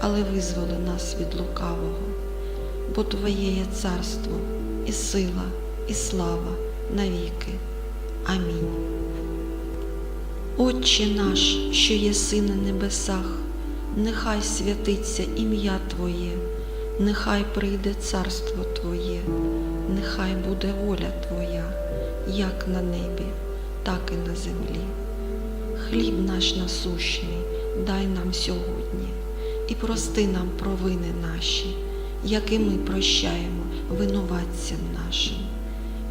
але визволи нас від лукавого. Бо Твоє є царство, і сила, і слава навіки. Амінь. Отче наш, що єси на небесах, нехай святиться ім'я Твоє, нехай прийде царство Твоє, нехай буде воля Твоя, як на небі, так і на землі. Хліб наш насущний дай нам сьогодні і прости нам провини наші, як ми прощаємо винуватцям нашим.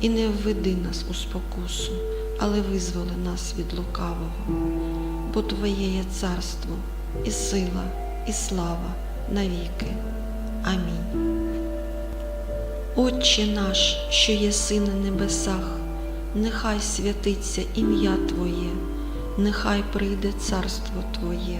І не введи нас у спокусу, але визволи нас від лукавого. Бо Твоє є царство, і сила, і слава навіки. Амінь. Отче наш, що єси на небесах, нехай святиться ім'я Твоє, нехай прийде царство Твоє,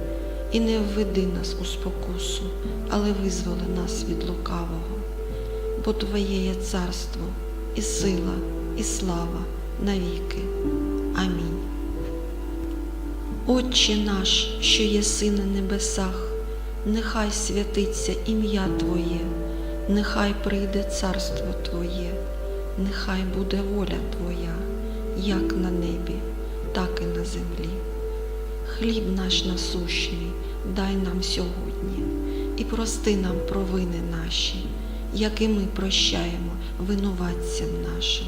І не введи нас у спокусу, але визволи нас від лукавого. Бо Твоє є царство, і сила, і слава навіки. Амінь. Отче наш, що єси на небесах, нехай святиться ім'я Твоє, нехай прийде царство Твоє, нехай буде воля Твоя, як на небі, так і на землі. Хліб наш насущний дай нам сьогодні і прости нам провини наші, як і ми прощаємо винуватцям нашим.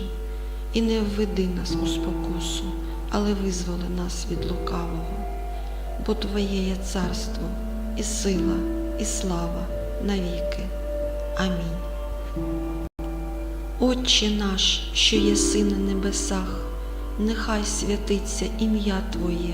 І не введи нас у спокусу, але визволи нас від лукавого. Бо Твоє є царство, і сила, і слава навіки. Амінь. Отче наш, що єси на небесах, нехай святиться ім'я Твоє,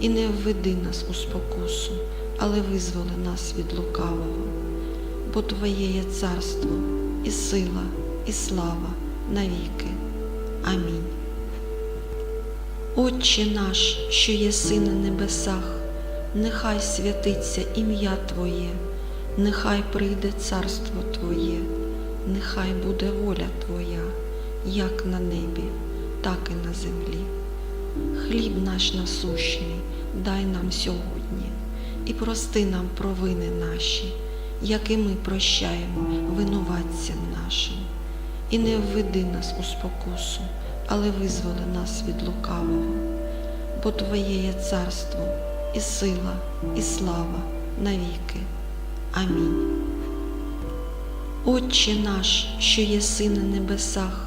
І не введи нас у спокусу, але визволи нас від лукавого. Бо Твоє є царство, і сила, і слава навіки. Амінь. Отче наш, що єси на небесах, нехай святиться ім'я Твоє, нехай прийде царство Твоє, нехай буде воля Твоя, як на небі, так і на землі. Хліб наш насущний дай нам сьогодні і прости нам провини наші, як і ми прощаємо винуватцям нашим. І не введи нас у спокусу, але визволи нас від лукавого. бо Твоє є царство, і сила, і слава навіки. Амінь. Отче наш, що єси на небесах,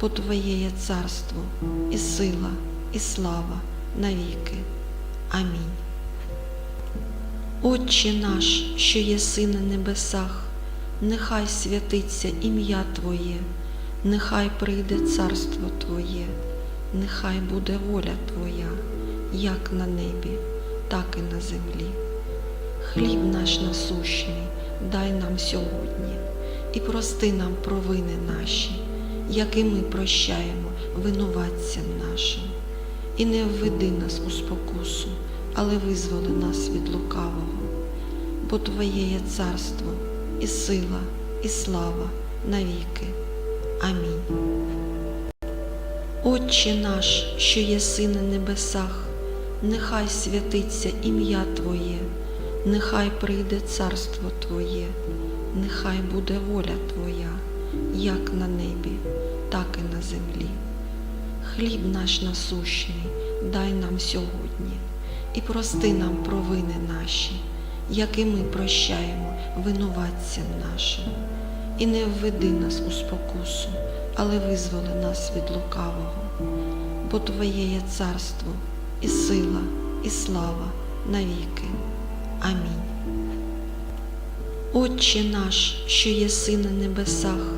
Бо Твоє є царство, і сила, і слава навіки. Амінь. Отче наш, що єси на небесах, нехай святиться ім'я Твоє, нехай прийде царство Твоє, нехай буде воля Твоя, як на небі, так і на землі. Хліб наш насущний дай нам сьогодні і прости нам провини наші, як ми прощаємо винуватцям нашим. І не введи нас у спокусу, але визволи нас від лукавого. Бо Твоє є царство, і сила, і слава навіки. Амінь. Отче наш, що єси на небесах, нехай святиться ім'я Твоє, нехай прийде царство Твоє, нехай буде воля Твоя, як на небі, так і на землі. Хліб наш насущний дай нам сьогодні і прости нам провини наші, як і ми прощаємо винуватцям нашим. І не введи нас у спокусу, але визволи нас від лукавого. Бо Твоє є царство, і сила, і слава навіки. Амінь. Отче наш, що єси на небесах,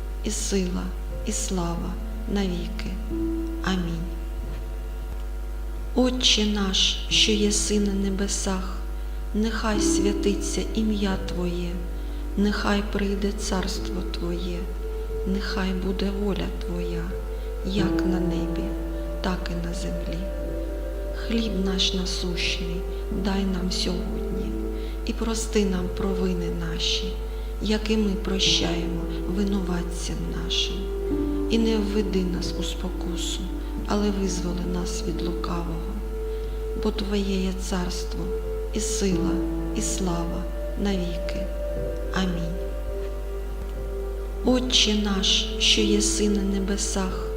і сила, і слава навіки. Амінь. Отче наш, що єси на небесах, нехай святиться ім'я Твоє, нехай прийде царство Твоє, нехай буде воля Твоя, як на небі, так і на землі. Хліб наш насущний дай нам сьогодні і прости нам провини наші, як ми прощаємо винуватцям нашим. І не введи нас у спокусу, але визволи нас від лукавого. Бо Твоє є царство, і сила, і слава навіки. Амінь. Отче наш, що єси на небесах,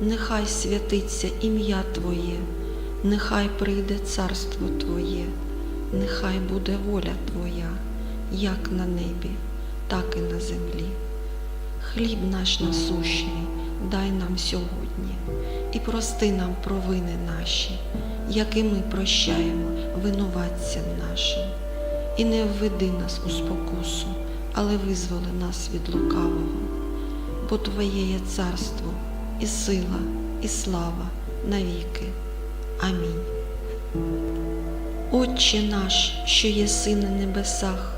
нехай святиться ім'я Твоє, нехай прийде царство Твоє, нехай буде воля Твоя, як на небі, так і на землі. Хліб наш насущний дай нам сьогодні і прости нам провини наші, як і ми прощаємо винуватцям нашим. І не введи нас у спокусу, але визволи нас від лукавого. Бо Твоє є царство, і сила, і слава навіки. Амінь. Отче наш, що єси на небесах,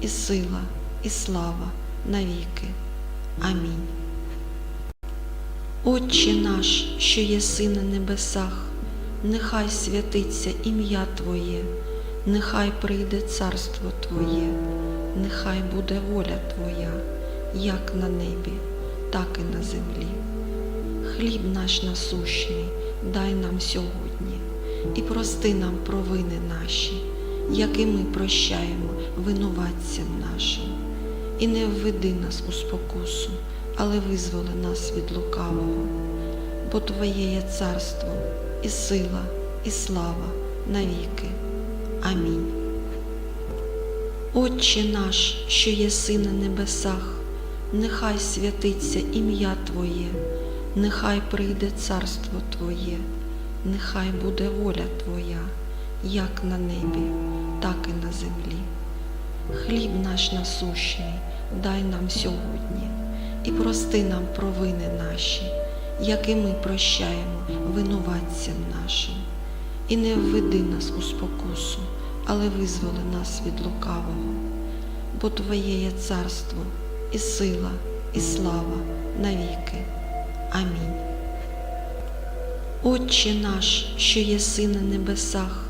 і сила, і слава навіки. Амінь. Отче наш, що єси на небесах, нехай святиться ім'я Твоє, нехай прийде царство Твоє, нехай буде воля Твоя, як на небі, так і на землі. Хліб наш насущний дай нам сьогодні і прости нам провини наші, як ми прощаємо винуватцям нашим. І не введи нас у спокусу, але визволи нас від лукавого. Бо Твоє є царство, і сила, і слава навіки. Амінь. Отче наш, що єси на небесах, нехай святиться ім'я Твоє, нехай прийде царство Твоє, нехай буде воля Твоя, як на небі, землі. Хліб наш насущний дай нам сьогодні і прости нам провини наші, як і ми прощаємо винуватцям нашим. І не введи нас у спокусу, але визволи нас від лукавого. Бо Твоє є царство, і сила, і слава навіки. Амінь. Отче наш, що єси на небесах,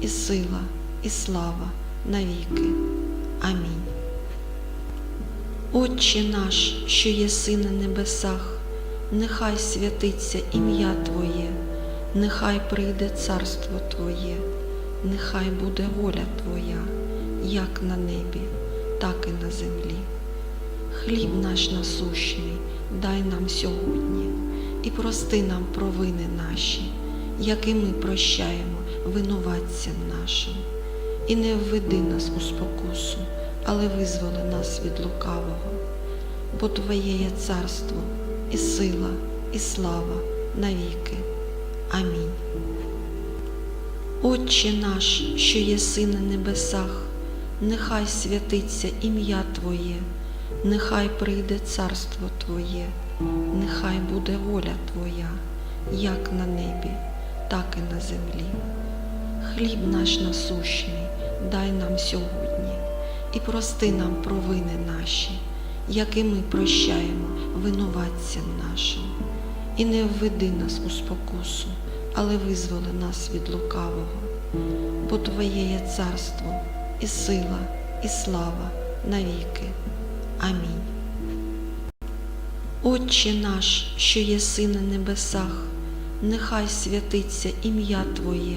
і сила, і слава навіки. Амінь. Отче наш, що єси на небесах, нехай святиться ім'я Твоє, нехай прийде царство Твоє, нехай буде воля Твоя, як на небі, так і на землі. Хліб наш насущний дай нам сьогодні і прости нам провини наші, як і ми прощаємо винуватцям нашим. І не введи нас у спокусу, але визволи нас від лукавого. Бо Твоє є царство, і сила, і слава навіки. Амінь. Отче наш, що єси на небесах, нехай святиться ім'я Твоє, нехай прийде царство Твоє, нехай буде воля Твоя, як на небі, так і на землі. Хліб наш насущний дай нам сьогодні і прости нам провини наші, як і ми прощаємо винуватцям нашим. І не введи нас у спокусу, але визволи нас від лукавого. Бо Твоє є царство, і сила, і слава навіки. Амінь. Отче наш, що єси на небесах, нехай святиться ім'я Твоє,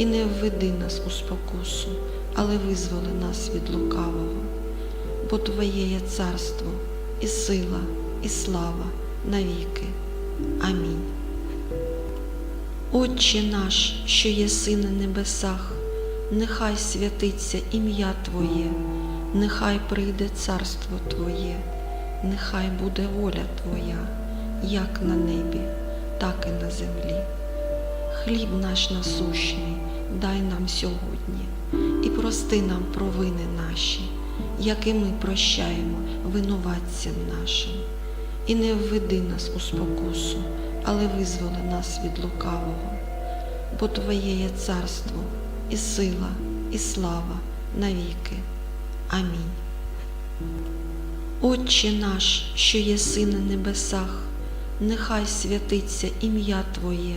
І не введи нас у спокусу, але визволи нас від лукавого. Бо Твоє є царство, і сила, і слава навіки. Амінь. Отче наш, що єси на небесах, нехай святиться ім'я Твоє, нехай прийде царство Твоє, нехай буде воля Твоя, як на небі, так і на землі. Хліб наш насущний дай нам сьогодні і прости нам провини наші, як ми прощаємо винуватцям нашим. І не введи нас у спокусу, але визволи нас від лукавого. Бо Твоє є царство, і сила, і слава навіки. Амінь. Отче наш, що єси на небесах, нехай святиться ім'я Твоє,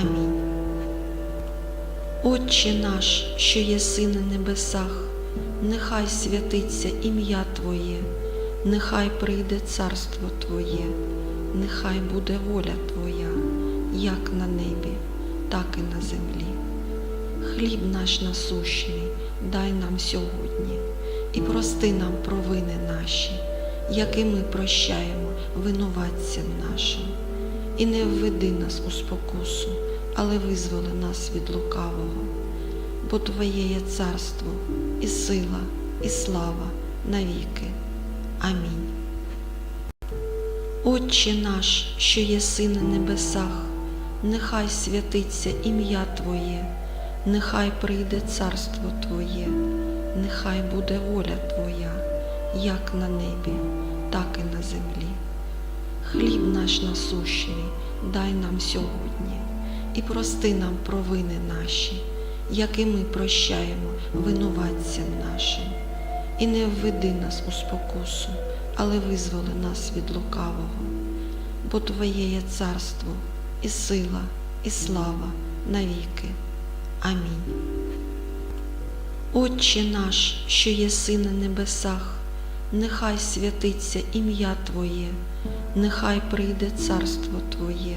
Амінь. Отче наш, що єси на небесах, нехай святиться ім'я Твоє, нехай прийде царство Твоє, нехай буде воля Твоя, як на небі, так і на землі. Хліб наш насущний дай нам сьогодні і прости нам провини наші, які ми прощаємо винуватцям нашим. І не введи нас у спокусу, але визволи нас від лукавого. Бо Твоє є царство, і сила, і слава навіки. Амінь. Отче наш, що єси на небесах, нехай святиться ім'я Твоє, нехай прийде царство Твоє, нехай буде воля Твоя, як на небі, так і на землі. Хліб наш насущний дай нам сьогодні і прости нам провини наші, які ми прощаємо винуватцям нашим. І не введи нас у спокусу, але визволи нас від лукавого. Бо Твоє є царство, і сила, і слава навіки. Амінь. Отче наш, що єси на небесах, нехай святиться ім'я Твоє, нехай прийде царство Твоє,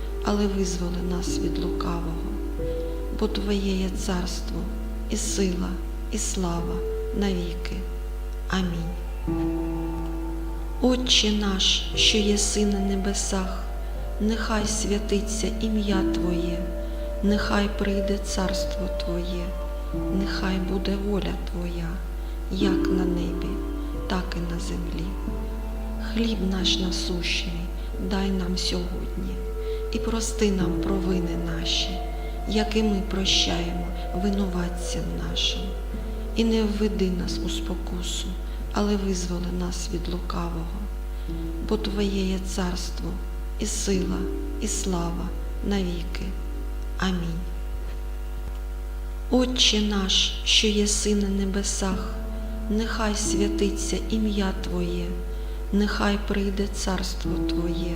але визволи нас від лукавого. Бо Твоє є царство, і сила, і слава навіки. Амінь. Отче наш, що єси на небесах, нехай святиться ім'я Твоє, нехай прийде царство Твоє, нехай буде воля Твоя, як на небі, так і на землі. Хліб наш насущний дай нам сьогодні і прости нам провини наші, які ми прощаємо винуватцям нашим. І не введи нас у спокусу, але визволи нас від лукавого. Бо Твоє є царство, і сила, і слава навіки. Амінь. Отче наш, що єси на небесах, нехай святиться ім'я Твоє, нехай прийде царство Твоє,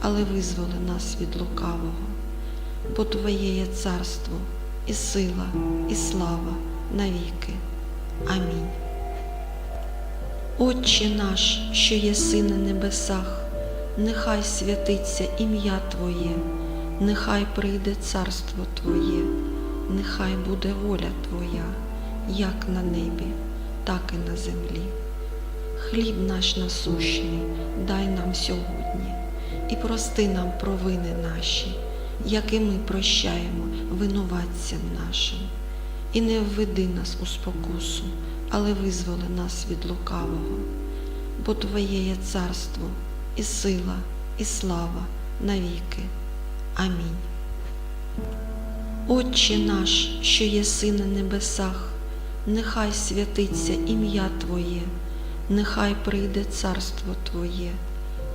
але визволи нас від лукавого. Бо Твоє є царство, і сила, і слава навіки. Амінь. Отче наш, що єси на небесах, нехай святиться ім'я Твоє, нехай прийде царство Твоє, нехай буде воля Твоя, як на небі, так і на землі. Хліб наш насущний дай нам сьогодні і прости нам провини наші, як ми прощаємо винуватцям нашим. І не введи нас у спокусу, але визволи нас від лукавого, бо Твоє є царство, і сила, і слава навіки. Амінь. Отче наш, що єси на небесах, нехай святиться ім'я Твоє, нехай прийде царство Твоє,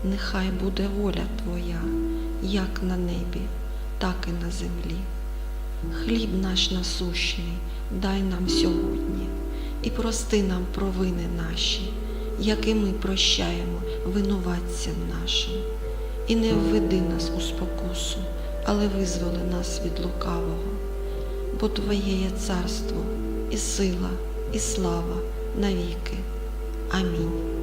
нехай буде воля Твоя, як на небі, так і на землі. Хліб наш насущний дай нам сьогодні і прости нам провини наші, як і ми прощаємо винуватцям нашим. І не введи нас у спокусу, але визволи нас від лукавого, бо Твоє є царство, і сила, і слава навіки. Амінь.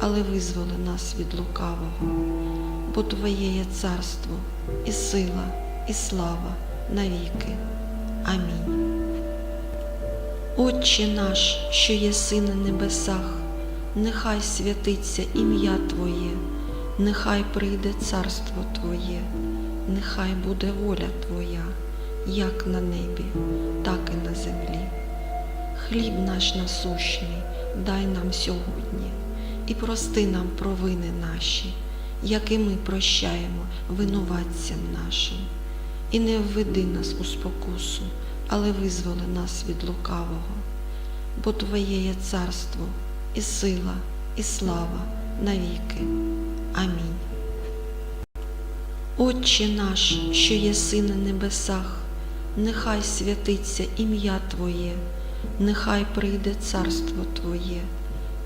але визволи нас від лукавого, бо Твоє є царство, і сила, і слава навіки. Амінь. Отче наш, що єси на небесах, нехай святиться ім'я Твоє, нехай прийде царство Твоє, нехай буде воля Твоя, як на небі, так і на землі. Хліб наш насущний дай нам сьогодні і прости нам провини наші, як і ми прощаємо винуватцям нашим. І не введи нас у спокусу, але визволи нас від лукавого, бо Твоє є царство, і сила, і слава навіки. Амінь. Отче наш, що єси на небесах, нехай святиться ім'я Твоє, нехай прийде царство Твоє,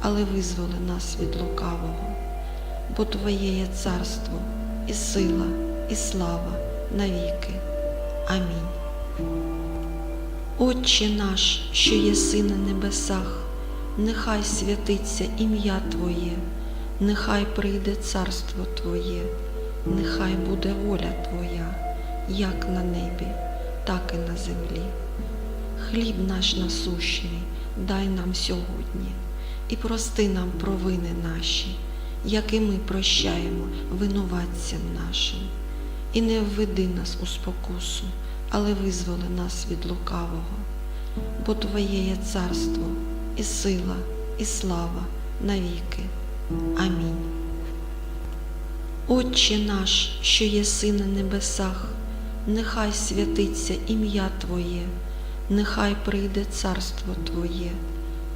але визволи нас від лукавого, бо Твоє є царство, і сила, і слава навіки. Амінь. Отче наш, що єси на небесах, нехай святиться ім'я Твоє, нехай прийде царство Твоє, нехай буде воля Твоя, як на небі, так і на землі. Хліб наш насущний дай нам сьогодні і прости нам провини наші, як і ми прощаємо винуватцям нашим. І не введи нас у спокусу, але визволи нас від лукавого, бо Твоє є царство, і сила, і слава навіки. Амінь. Отче наш, що єси на небесах, нехай святиться ім'я Твоє, нехай прийде царство Твоє,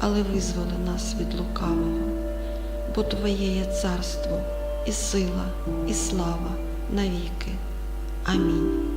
але визволи нас від лукавого. Бо Твоє є царство, і сила, і слава навіки. Амінь.